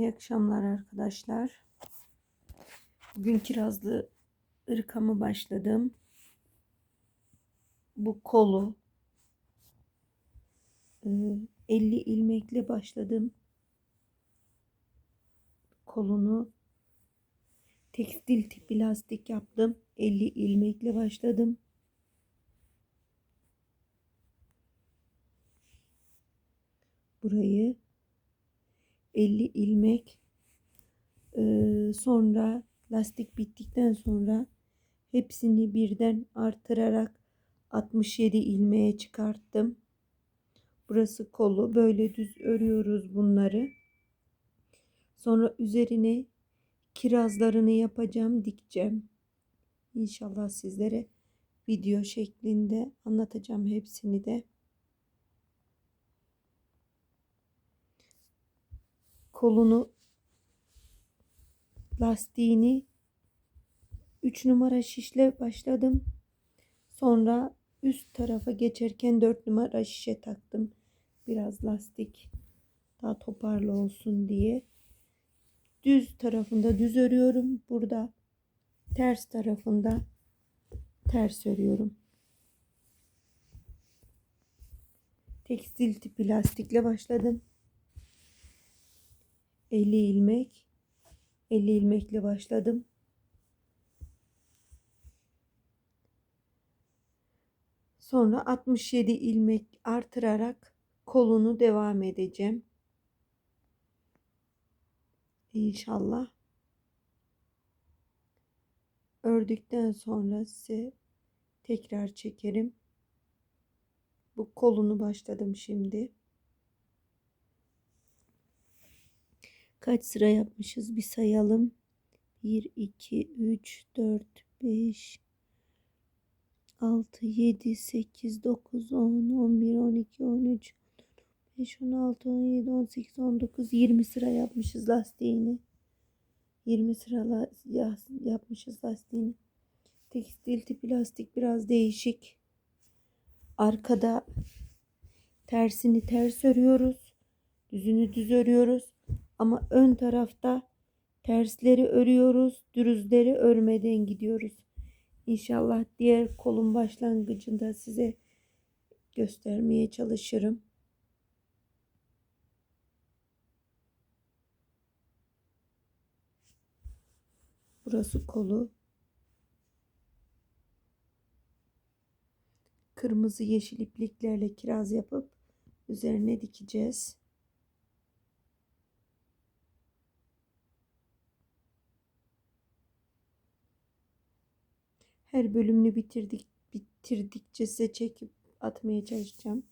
İyi akşamlar arkadaşlar. Bugün kirazlı ırkama başladım. Bu kolu e, 50 ilmekle başladım. Kolunu tekstil tipi lastik yaptım. 50 ilmekle başladım. Burayı 50 ilmek ee, sonra lastik bittikten sonra hepsini birden artırarak 67 ilmeğe çıkarttım. Burası kolu. Böyle düz örüyoruz bunları. Sonra üzerine kirazlarını yapacağım, dikeceğim. İnşallah sizlere video şeklinde anlatacağım hepsini de. Kolunu lastiğini 3 numara şişle başladım. Sonra üst tarafa geçerken 4 numara şişe taktım. Biraz lastik daha toparlı olsun diye. Düz tarafında düz örüyorum. Burada ters tarafında ters örüyorum. Tekstil tipi lastikle başladım. 50 ilmek 50 ilmekle başladım. Sonra 67 ilmek artırarak kolunu devam edeceğim. İnşallah. Ördükten sonra size tekrar çekerim. Bu kolunu başladım şimdi. Kaç sıra yapmışız bir sayalım. 1, 2, 3, 4, 5, 6, 7, 8, 9, 10, 11, 12, 13, 15, 16, 17, 18, 19, 20 sıra yapmışız lastiğini. 20 sıra yapmışız lastiğini. Tekstil tipi lastik biraz değişik. Arkada tersini ters örüyoruz. Düzünü düz örüyoruz. Ama ön tarafta tersleri örüyoruz, dürüzleri örmeden gidiyoruz. İnşallah diğer kolun başlangıcında size göstermeye çalışırım. Burası kolu. Kırmızı yeşil ipliklerle kiraz yapıp üzerine dikeceğiz. Her bölümünü bitirdik bitirdikçe size çekip atmaya çalışacağım.